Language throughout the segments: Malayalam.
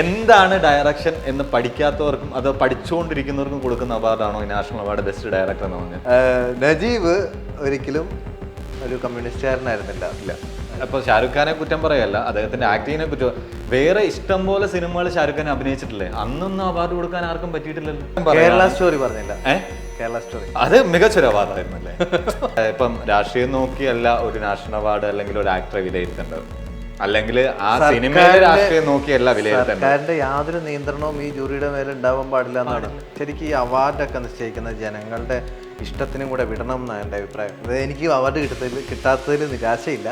എന്താണ് ഡയറക്ഷൻ എന്ന് പഠിക്കാത്തവർക്കും അത് പഠിച്ചുകൊണ്ടിരിക്കുന്നവർക്കും കൊടുക്കുന്ന അവാർഡാണോ ഈ നാഷണൽ അവാർഡ് ബെസ്റ്റ് ഡയറക്ടർ എന്ന് പറഞ്ഞത്? നജീബ് ഒരിക്കലും ഒരു കമ്മ്യൂണിസ്റ്റുകാരനായിരുന്നില്ല ഇല്ല. അപ്പോൾ ഷാരൂഖ് ഖാനെ കുറ്റം പറയല്ല. അദ്ദേഹത്തിന്റെ ആക്ടിങ്ങിനെ കുറ്റം വേറെ ഇഷ്ടം പോലെ സിനിമകൾ ഷാരൂഖ് ഖാൻ അഭിനയിച്ചിട്ടില്ലേ? അന്നൊന്നും അവാർഡ് കൊടുക്കാൻ ആർക്കും പറ്റിയിട്ടില്ലല്ലോ. കേരള സ്റ്റോറി പറഞ്ഞില്ല? കേരള സ്റ്റോറി അത് മികച്ചൊരു അവാർഡായിരുന്നല്ലേ ഇപ്പം രാഷ്ട്രീയം നോക്കിയല്ല ഒരു നാഷണൽ അവാർഡ് അല്ലെങ്കിൽ ഒരു ആക്ടറെ വിലയിരുത്തേണ്ടത്. അല്ലെങ്കിൽ ആ സിനിമയിലെ രാഷ്ട്രീയം നോക്കിയല്ല വിലയിരുത്തേണ്ടത്. സർക്കാരിന്റെ യാതൊരു നിയന്ത്രണവും ഈ ജൂറിയുടെ മേലെ ഉണ്ടാവാൻ പാടില്ല എന്നാണ്. ശരിക്കും ഈ അവാർഡൊക്കെ നിശ്ചയിക്കുന്ന ജനങ്ങളുടെ ഇഷ്ടത്തിനും കൂടെ വിടണം എന്നാണ് എന്റെ അഭിപ്രായം. അത് എനിക്ക് അവാർഡ് കിട്ടത്തിൽ കിട്ടാത്തതിൽ നിരാശയില്ല.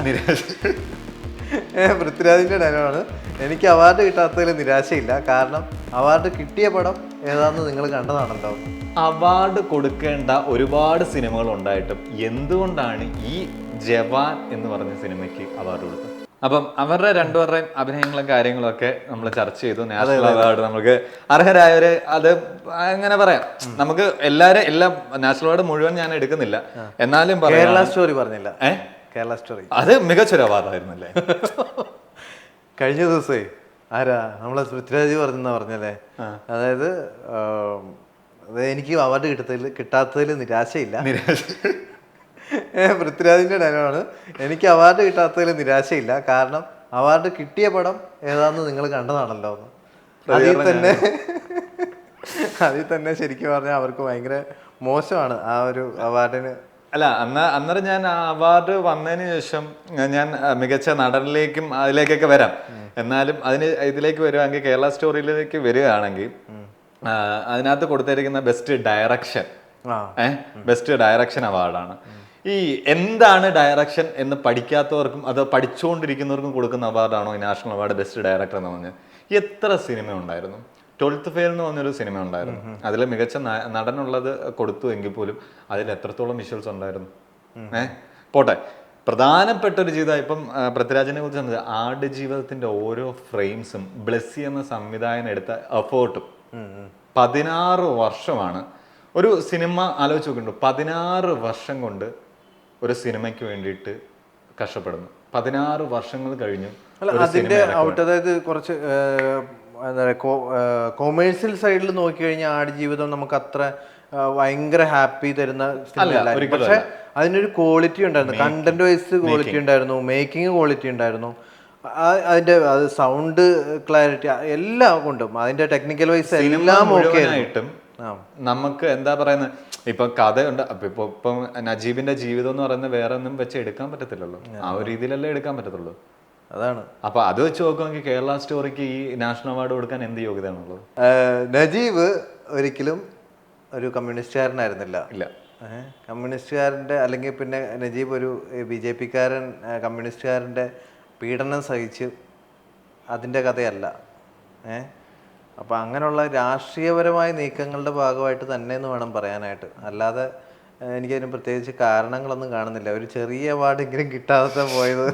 ഏ, പൃഥ്വിരാജിന്റെ ഡയലോഗാണ് എനിക്ക് അവാർഡ് കിട്ടാത്തതിൽ നിരാശയില്ല. കാരണം അവാർഡ് കിട്ടിയ പടം ഏതാന്ന് നിങ്ങൾ കണ്ടതാണല്ലോ. അവാർഡ് കൊടുക്കേണ്ട ഒരുപാട് സിനിമകൾ ഉണ്ടായിട്ടും എന്തുകൊണ്ടാണ് ഈ ജവാൻ എന്ന് പറഞ്ഞ സിനിമയ്ക്ക് അവാർഡ് കൊടുത്തത്? അപ്പം അവരുടെ രണ്ടുപേരുടെയും അഭിനയങ്ങളും കാര്യങ്ങളും ഒക്കെ നമ്മൾ ചർച്ച ചെയ്തു. നാഷണൽ അവാർഡ് നമുക്ക് അർഹരായവര് അത് അങ്ങനെ പറയാം. നമുക്ക് എല്ലാരും എല്ലാ നാഷണൽ അവാർഡ് മുഴുവൻ ഞാൻ എടുക്കുന്നില്ല. എന്നാലും കേരള സ്റ്റോറി പറഞ്ഞില്ല. കേരള സ്റ്റോറി അത് മികച്ചൊരു അവാർഡായിരുന്നല്ലേ കഴിഞ്ഞ ദിവസേ ആരാ? നമ്മളെ പൃഥ്വിരാജ് പറഞ്ഞെന്നാ പറഞ്ഞല്ലേ? അതായത് എനിക്ക് അവാർഡ് കിട്ടത്തിൽ കിട്ടാത്തതിൽ നിരാശയില്ല. ഏ, പൃഥ്വിരാജിന്റെ ഡയലോഗാണ്. എനിക്ക് അവാർഡ് കിട്ടാത്തതിൽ നിരാശയില്ല. കാരണം അവാർഡ് കിട്ടിയ പടം ഏതാന്ന് നിങ്ങൾ കണ്ടതാണല്ലോ എന്ന്. അതിൽ തന്നെ അതിൽ തന്നെ ശരിക്കും പറഞ്ഞാൽ അവർക്ക് ഭയങ്കര മോശമാണ് ആ ഒരു അവാർഡിന് അല്ല അന്ന് അന്നേരം ഞാൻ ആ അവാർഡ് വന്നതിന് ശേഷം ഞാൻ മികച്ച നടനിലേക്കും അതിലേക്കൊക്കെ വരാം. എന്നാലും അതിന് ഇതിലേക്ക് വരുവാണെങ്കിൽ കേരള സ്റ്റോറിയിലേക്ക് വരികയാണെങ്കിൽ അതിനകത്ത് കൊടുത്തിരിക്കുന്ന ബെസ്റ്റ് ഡയറക്ഷൻ ബെസ്റ്റ് ഡയറക്ഷൻ അവാർഡാണ് ഈ എന്താണ് ഡയറക്ഷൻ എന്ന് പഠിക്കാത്തവർക്കും അത് പഠിച്ചുകൊണ്ടിരിക്കുന്നവർക്കും കൊടുക്കുന്ന അവാർഡാണോ ഈ നാഷണൽ അവാർഡ് ബെസ്റ്റ് ഡയറക്ടർ എന്ന് പറഞ്ഞത് എത്ര സിനിമ ഉണ്ടായിരുന്നു? ട്വൽത്ത് ഫെയിൽ എന്ന് പറഞ്ഞൊരു സിനിമ ഉണ്ടായിരുന്നു. അതിൽ മികച്ച നടനുള്ളത് കൊടുത്തു എങ്കിൽ പോലും അതിൽ എത്രത്തോളം വിഷ്വൽസ് ഉണ്ടായിരുന്നു? ഏഹ് പോട്ടെ. പ്രധാനപ്പെട്ട ഒരു ജീവിതം ഇപ്പം പൃഥ്വിരാജിനെ കുറിച്ച് പറഞ്ഞത് ആട് ജീവിതത്തിന്റെ ഓരോ ഫ്രെയിംസും ബ്ലെസ്സി എന്ന സംവിധായകൻ എടുത്ത എഫേർട്ടും പതിനാറ് വർഷമാണ്. ഒരു സിനിമ ആലോചിച്ച് നോക്കുന്നുണ്ട് പതിനാറ് വർഷം കൊണ്ട് ഒരു സിനിമയ്ക്ക് വേണ്ടിയിട്ട് കഷ്ടപ്പെടുന്നു. പതിനാറ് വർഷങ്ങൾ കഴിഞ്ഞു അല്ല അതിന്റെ ഔട്ട് അതായത് കുറച്ച് എന്താ പറയുക കൊമേഴ്സ്യൽ സൈഡിൽ നോക്കിക്കഴിഞ്ഞാൽ ആടുജീവിതം നമുക്ക് അത്ര ഭയങ്കര ഹാപ്പി തരുന്ന സിനിമയല്ല ഒരിക്കലും പക്ഷെ അതിനൊരു ക്വാളിറ്റി ഉണ്ടായിരുന്നു. കണ്ടന്റ് വൈസ് ക്വാളിറ്റി ഉണ്ടായിരുന്നു. മേക്കിംഗ് ക്വാളിറ്റി ഉണ്ടായിരുന്നു. അതിന്റെ അത് സൗണ്ട് ക്ലാരിറ്റി എല്ലാം കൊണ്ടും അതിന്റെ ടെക്നിക്കൽ വൈസ് എല്ലാം ഓക്കെ മുഴുവനായിട്ടും ആ. നമുക്ക് എന്താ പറയുന്നത്? ഇപ്പൊ കഥയുണ്ട്. അപ്പൊ ഇപ്പൊ ഇപ്പം നജീബിന്റെ ജീവിതം എന്ന് പറയുന്നത് വേറെ ഒന്നും വെച്ച് എടുക്കാൻ പറ്റത്തില്ലല്ലോ. ആ. ഒരു രീതിയിലല്ലേ എടുക്കാൻ പറ്റത്തുള്ളൂ. അതാണ്. അപ്പൊ അത് വെച്ച് നോക്കുമെങ്കിൽ കേരള സ്റ്റോറിക്ക് ഈ നാഷണൽ അവാർഡ് കൊടുക്കാൻ എന്ത് യോഗ്യതയാണുള്ളത്? നജീബ് ഒരിക്കലും ഒരു കമ്മ്യൂണിസ്റ്റുകാരനായിരുന്നില്ല. ഇല്ല. കമ്മ്യൂണിസ്റ്റുകാരന്റെ അല്ലെങ്കിൽ പിന്നെ നജീബ് ഒരു ബി ജെ പിക്കാരൻ കമ്മ്യൂണിസ്റ്റുകാരന്റെ പീഡനം സഹിച്ച് അതിന്റെ കഥയല്ല. ഏഹ് അപ്പോൾ അങ്ങനെയുള്ള രാഷ്ട്രീയപരമായ നീക്കങ്ങളുടെ ഭാഗമായിട്ട് തന്നെ എന്ന് വേണം പറയാനായിട്ട്. അല്ലാതെ എനിക്കതിന് പ്രത്യേകിച്ച് കാരണങ്ങളൊന്നും കാണുന്നില്ല. ഒരു ചെറിയ അവാർഡെങ്കിലും കിട്ടാതെ പോയത്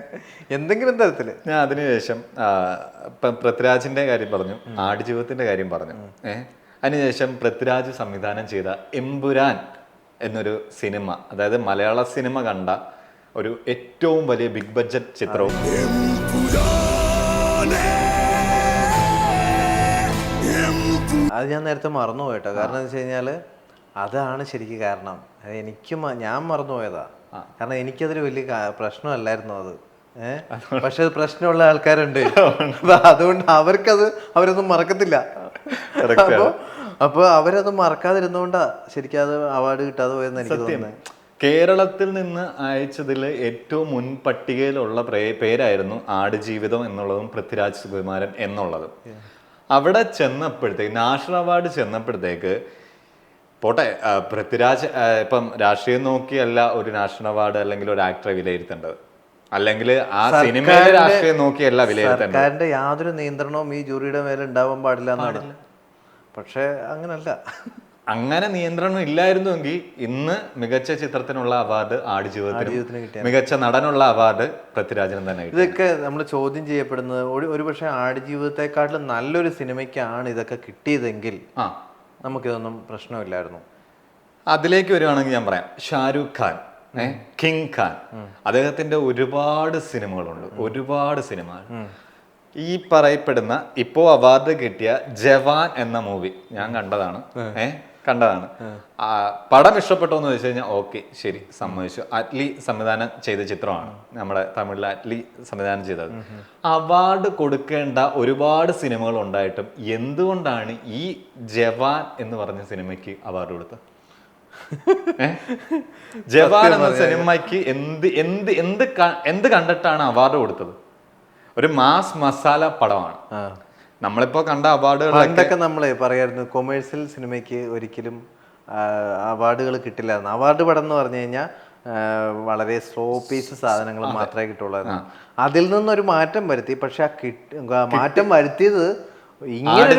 എന്തെങ്കിലും തരത്തിൽ ഞാൻ അതിനുശേഷം ഇപ്പം പൃഥ്വിരാജിന്റെ കാര്യം പറഞ്ഞു ആടുജീവിതത്തിന്റെ കാര്യം പറഞ്ഞു. ഏഹ് അതിനുശേഷം പൃഥ്വിരാജ് സംവിധാനം ചെയ്ത എമ്പുരാൻ എന്നൊരു സിനിമ അതായത് മലയാള സിനിമ കണ്ട ഒരു ഏറ്റവും വലിയ ബിഗ് ബഡ്ജറ്റ് ചിത്രവും. അത് ഞാൻ നേരത്തെ മറന്നുപോയി കേട്ടോ കാരണം എന്ന് വെച്ച് കഴിഞ്ഞാൽ അതാണ് ശരിക്കും കാരണം. അത് എനിക്ക് ഞാൻ മറന്നുപോയതാ. കാരണം എനിക്കതൊരു വലിയ പ്രശ്നമല്ലായിരുന്നു അത്. ഏഹ് പക്ഷെ അത് പ്രശ്നമുള്ള ആൾക്കാരുണ്ട്. അതുകൊണ്ട് അവർക്കത് അവരൊന്നും മറക്കത്തില്ല. അപ്പോ ആണ്. അപ്പൊ അപ്പൊ അവരത് മറക്കാതിരുന്നോണ്ടാ ശരിക്കും അത് അവാർഡ് കിട്ടാതെ പോയെന്ന് എനിക്ക് തോന്നുന്നത് കേരളത്തിൽ നിന്ന് അയച്ചതിൽ ഏറ്റവും മുൻപട്ടികയിലുള്ള പ്രേ- പേരായിരുന്നു ആടുജീവിതം എന്നുള്ളതും പൃഥ്വിരാജ് സുകുമാരൻ എന്നുള്ളതും. അവിടെ ചെന്നപ്പോഴത്തേക്ക് നാഷണൽ അവാർഡ് ചെന്നപ്പോഴത്തേക്ക് പോട്ടെ പൃഥ്വിരാജ് ഇപ്പം രാഷ്ട്രീയം നോക്കിയല്ല ഒരു നാഷണൽ അവാർഡ് അല്ലെങ്കിൽ ഒരു ആക്ടറെ വിലയിരുത്തേണ്ടത്. അല്ലെങ്കിൽ ആ സിനിമയിലെ രാഷ്ട്രീയം നോക്കിയല്ല വിലയിരുത്തേണ്ടത്. സർക്കാരിന്റെ യാതൊരു നിയന്ത്രണവും ഈ ജൂറിയുടെ മേലെ ഉണ്ടാവാൻ പാടില്ല എന്നാണ്. പക്ഷെ അങ്ങനല്ല. അങ്ങനെ നിയന്ത്രണം ഇല്ലായിരുന്നുവെങ്കിൽ ഇന്ന് മികച്ച ചിത്രത്തിനുള്ള അവാർഡ് ആടുജീവിതത്തിനും. മികച്ച നടനുള്ള അവാർഡ് പൃഥ്വിരാജനും തന്നെ ഇതൊക്കെ നമ്മൾ ചോദ്യം ചെയ്യപ്പെടുന്നത് ഒരു ഒരുപക്ഷെ ആടുജീവിതത്തെക്കാട്ടിലും നല്ലൊരു സിനിമയ്ക്കാണ് ഇതൊക്കെ കിട്ടിയതെങ്കിൽ ആ. നമുക്കിതൊന്നും പ്രശ്നമില്ലായിരുന്നു. അതിലേക്ക് വരുവാണെങ്കിൽ ഞാൻ പറയാം. ഷാരൂഖ് ഖാൻ കിങ് ഖാൻ. അദ്ദേഹത്തിന്റെ ഒരുപാട് സിനിമകളുണ്ട്. ഒരുപാട് സിനിമകൾ. ഈ പറയപ്പെടുന്ന ഇപ്പോ അവാർഡ് കിട്ടിയ ജവാൻ എന്ന മൂവി ഞാൻ കണ്ടതാണ്. ഏ കണ്ടതാണ്. പടം ഇഷ്ടപ്പെട്ടോ എന്ന് ചോദിച്ചു കഴിഞ്ഞാൽ ഓക്കെ ശരി സമ്മതിച്ചു. അറ്റ്ലി സംവിധാനം ചെയ്ത ചിത്രമാണ്. നമ്മുടെ തമിഴിൽ അറ്റ്ലി സംവിധാനം ചെയ്തത്. അവാർഡ് കൊടുക്കേണ്ട ഒരുപാട് സിനിമകൾ ഉണ്ടായിട്ടും എന്തുകൊണ്ടാണ് ഈ ജവാൻ എന്ന് പറഞ്ഞ സിനിമയ്ക്ക് അവാർഡ് കൊടുത്തത്? ജവാൻ എന്ന സിനിമയ്ക്ക് എന്ത് എന്ത് എന്ത് എന്ത് കണ്ടിട്ടാണ് അവാർഡ് കൊടുത്തത്? ഒരു മാസ് മസാല പടമാണ്. നമ്മളിപ്പോ കണ്ട അവാർഡുകൾ പണ്ടൊക്കെ നമ്മളെ പറയായിരുന്നു കൊമേഴ്സ്യൽ സിനിമയ്ക്ക് ഒരിക്കലും അവാർഡുകൾ കിട്ടില്ല അവാർഡ് പടം എന്ന് പറഞ്ഞു കഴിഞ്ഞാൽ വളരെ സ്ലോ പീസ് സാധനങ്ങൾ മാത്രമേ കിട്ടുള്ളായിരുന്നു. അതിൽ നിന്നൊരു മാറ്റം വരുത്തി. പക്ഷെ ആ കിട്ട മാറ്റം വരുത്തിയത് ഇങ്ങനെ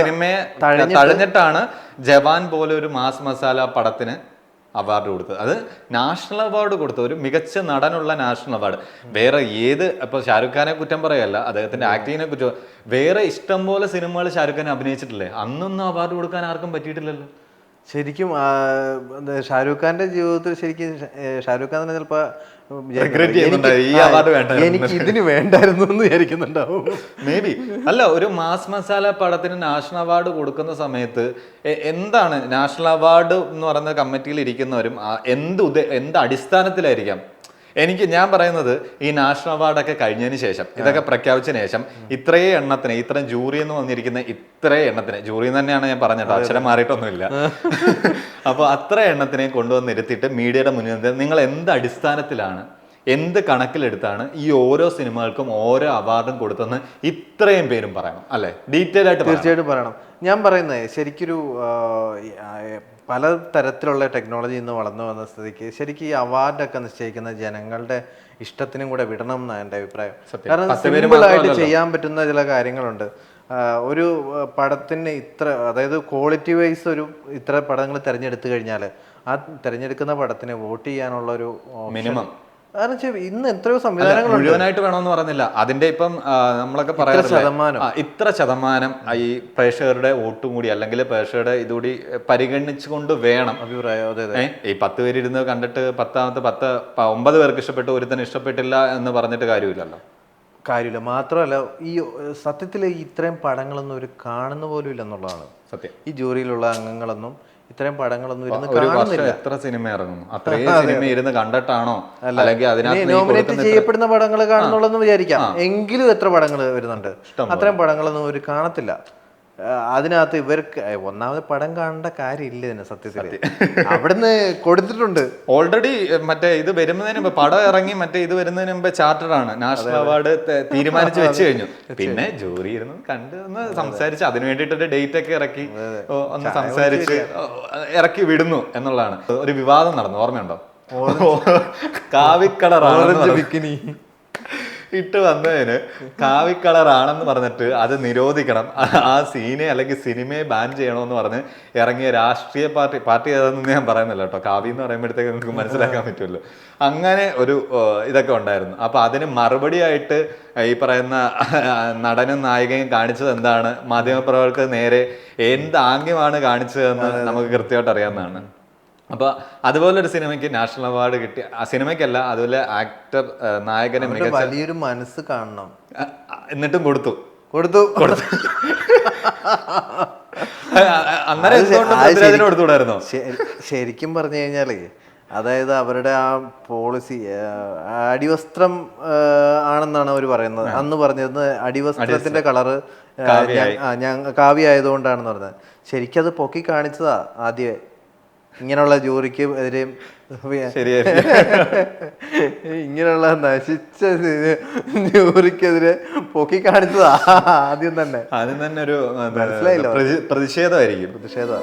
സിനിമയെ തഴഞ്ഞിട്ടാണ് ജവാൻ പോലെ ഒരു മാസ് മസാല പടത്തിന് അവാർഡ് കൊടുത്തത്. അത് നാഷണൽ അവാർഡ് കൊടുത്ത ഒരു മികച്ച നടനുള്ള നാഷണൽ അവാർഡ്. വേറെ ഏത് ഇപ്പൊ ഷാരൂഖ് ഖാനെ കുറ്റം പറയല്ല അദ്ദേഹത്തിന്റെ ആക്ടിങ്ങിനെ കുറ്റം വേറെ ഇഷ്ടം പോലെ സിനിമകൾ ഷാരൂഖ് ഖാൻ അഭിനയിച്ചിട്ടില്ലേ? അന്നൊന്നും അവാർഡ് കൊടുക്കാൻ ആർക്കും പറ്റിയിട്ടില്ലല്ലോ. ശരിക്കും ഷാരൂഖ് ഖാന്റെ ജീവിതത്തിൽ ശരിക്കും ഷാരൂഖ് ഖാൻ തന്നെ ചിലപ്പോ എനിക്ക് ഇതിന് വേണ്ടായിരുന്നു എന്ന് വിചാരിക്കുന്നുണ്ടാവും. മേ ബി അല്ല ഒരു മാസ് മസാല പടത്തിന് നാഷണൽ അവാർഡ് കൊടുക്കുന്ന സമയത്ത് എന്താണ് നാഷണൽ അവാർഡ് എന്ന് പറയുന്ന കമ്മിറ്റിയിൽ ഇരിക്കുന്നവരും എന്ത് എന്ത് അടിസ്ഥാനത്തിലായിരിക്കാം? എനിക്ക് ഞാൻ പറയുന്നത് ഈ നാഷണൽ അവാർഡൊക്കെ കഴിഞ്ഞതിന് ശേഷം ഇതൊക്കെ പ്രഖ്യാപിച്ചതിന് ശേഷം ഇത്രയും എണ്ണത്തിന് ഇത്രയും ജൂറി എന്ന് വന്നിരിക്കുന്ന ഇത്രയും എണ്ണത്തിന് ജൂറി തന്നെയാണ് ഞാൻ പറഞ്ഞത് അക്ഷരം മാറിയിട്ടൊന്നുമില്ല. അപ്പോൾ അത്ര എണ്ണത്തിനെ കൊണ്ടുവന്നിരുത്തിയിട്ട് മീഡിയയുടെ മുന്നിൽ നിന്ന് നിങ്ങൾ എന്ത് അടിസ്ഥാനത്തിലാണ് എന്ത് കണക്കിലെടുത്താണ് ഈ ഓരോ സിനിമകൾക്കും ഓരോ അവാർഡും കൊടുത്തെന്ന് ഇത്രയും പേരും പറയണം അല്ലെ? ഡീറ്റെയിൽ ആയിട്ട് തീർച്ചയായിട്ടും പറയണം. ഞാൻ പറയുന്നത് ശരിക്കൊരു പല തരത്തിലുള്ള ടെക്നോളജി ഇന്ന് വളർന്നു വന്ന സ്ഥിതിക്ക് ശരിക്കും ഈ അവാർഡൊക്കെ നിശ്ചയിക്കുന്ന ജനങ്ങളുടെ ഇഷ്ടത്തിനും കൂടെ വിടണം എന്നാണ് എന്റെ അഭിപ്രായം. കാരണം സിമ്പിളായിട്ട് ചെയ്യാൻ പറ്റുന്ന ചില കാര്യങ്ങളുണ്ട്. ഒരു പടത്തിന് ഇത്ര അതായത് ക്വാളിറ്റി വൈസ് ഒരു ഇത്ര പടങ്ങൾ തിരഞ്ഞെടുത്തു കഴിഞ്ഞാൽ ആ തിരഞ്ഞെടുക്കുന്ന പടത്തിന് വോട്ട് ചെയ്യാനുള്ള ഒരു മിനിമം. ഇന്ന് എത്രയോ സംവിധാനങ്ങൾ മുഴുവനായിട്ട് വേണമെന്ന് പറഞ്ഞില്ല അതിന്റെ ഇപ്പം നമ്മളൊക്കെ പറയാൻ ശതമാനം. ഇത്ര ശതമാനം ഈ പ്രേക്ഷകരുടെ വോട്ടും കൂടി അല്ലെങ്കിൽ പ്രേക്ഷകരുടെ ഇതുകൂടി പരിഗണിച്ചുകൊണ്ട് വേണം. അഭിപ്രായം ഈ പത്ത് പേര് ഇരുന്ന് കണ്ടിട്ട് പത്താമത്തെ പത്ത് ഒമ്പത് പേർക്ക് ഇഷ്ടപ്പെട്ടു ഒരുത്തന് ഇഷ്ടപ്പെട്ടില്ല എന്ന് പറഞ്ഞിട്ട് കാര്യമില്ലല്ലോ. കാര്യമില്ല. മാത്രമല്ല ഈ സത്യത്തിൽ ഇത്രയും പടങ്ങളൊന്നും ഒരു കാണുന്ന പോലും ഇല്ലെന്നുള്ളതാണ് സത്യം. ഈ ജൂറിയിലുള്ള അംഗങ്ങളൊന്നും ഇത്രയും പടങ്ങളൊന്നും ഇരുന്ന് കാണുന്നില്ല. എത്ര സിനിമ ഇറങ്ങുന്നു അത്രയും സിനിമ ഇരുന്ന് കണ്ടിട്ടാണോ? അല്ലെങ്കിൽ അതിനകത്ത് നോമിനേറ്റ് ചെയ്യപ്പെടുന്ന പടങ്ങൾ കാണുന്നുള്ളെന്ന് വിചാരിക്കാം. എങ്കിലും എത്ര പടങ്ങൾ വരുന്നുണ്ട്. അത്രയും പടങ്ങളൊന്നും ഒരു കാണത്തില്ല. അതിനകത്ത് ഇവർക്ക് ഒന്നാമത് പടം കാണേണ്ട കാര്യമില്ല ഇതിന് സത്യത്തിൽ അവിടുന്ന് കൊടുത്തിട്ടുണ്ട്. ഓൾറെഡി മറ്റേ ഇത് വരുന്നതിന് മുമ്പ് പടം ഇറങ്ങി മറ്റേ ഇത് വരുന്നതിന് മുമ്പ് ചാർട്ടർ ആണ്. നാഷണൽ അവാർഡ് തീരുമാനിച്ച് വെച്ച് കഴിഞ്ഞു പിന്നെ ജൂറി ഇരുന്ന് കണ്ട് ഒന്ന് സംസാരിച്ച് അതിന് വേണ്ടിയിട്ടൊരു ഡേറ്റ് ഒക്കെ ഇറക്കി ഒന്ന് സംസാരിച്ച് ഇറക്കി വിടുന്നു എന്നുള്ളതാണ്. ഒരു വിവാദം നടന്നു ഓർമ്മയുണ്ടോ? കാവിക്കട. ബിക്കിനി. ഇട്ട് വന്നതിന് കാവി കളർ ആണെന്ന് പറഞ്ഞിട്ട് അത് നിരോധിക്കണം. ആ സീനെ അല്ലെങ്കിൽ സിനിമയെ ബാൻ ചെയ്യണമെന്ന് പറഞ്ഞ് ഇറങ്ങിയ രാഷ്ട്രീയ പാർട്ടി പാർട്ടി ഏതാണെന്ന് ഞാൻ പറയുന്നില്ല കേട്ടോ. കാവി എന്ന് പറയുമ്പോഴത്തേക്ക് നിങ്ങൾക്ക് മനസ്സിലാക്കാൻ പറ്റുമല്ലോ. അങ്ങനെ ഒരു ഇതൊക്കെ ഉണ്ടായിരുന്നു. അപ്പൊ അതിന് മറുപടിയായിട്ട് ഈ പറയുന്ന നടനും നായികയും കാണിച്ചത് എന്താണ്? മാധ്യമപ്രവർത്തകർ നേരെ എന്ത് ആംഗ്യമാണ് കാണിച്ചതെന്ന് നമുക്ക് കൃത്യമായിട്ട് അറിയാവുന്നതാണ്. അപ്പൊ അതുപോലെ ഒരു സിനിമയ്ക്ക് നാഷണൽ അവാർഡ് കിട്ടി ആ സിനിമയ്ക്കല്ല അതുപോലെ ആക്ടർ നായകന് മികച്ച വലിയൊരു മനസ്സ് കാണണം. എന്നിട്ടും കൊടുത്തു. കൊടുത്തു. കൊടുത്തു. അന്നേരം കൊടുത്തുകൂടായിരുന്നോ ശരിക്കും പറഞ്ഞു കഴിഞ്ഞാലേ അതായത് അവരുടെ ആ പോളിസി അടിവസ്ത്രം ആണെന്നാണ് അവർ പറയുന്നത്. അന്ന് പറഞ്ഞിരുന്നത് അടിവസ്ത്രത്തിന്റെ കളറ്. ഞാൻ കാവ്യ ആയതുകൊണ്ടാണെന്ന് പറഞ്ഞത്. ശരിക്കും അത് പൊക്കി കാണിച്ചതാ ആദ്യമേ ഇങ്ങനെയുള്ള ജൂറിക്ക് എതിരെയും ഇങ്ങനെയുള്ള നശിച്ച ജൂറിക്കെതിരെ പൊക്കി കാണിച്ചതാ ആദ്യം തന്നെ. ആദ്യം തന്നെ ഒരു മനസ്സിലായില്ല? പ്രതിഷേധമായിരിക്കും. പ്രതിഷേധം.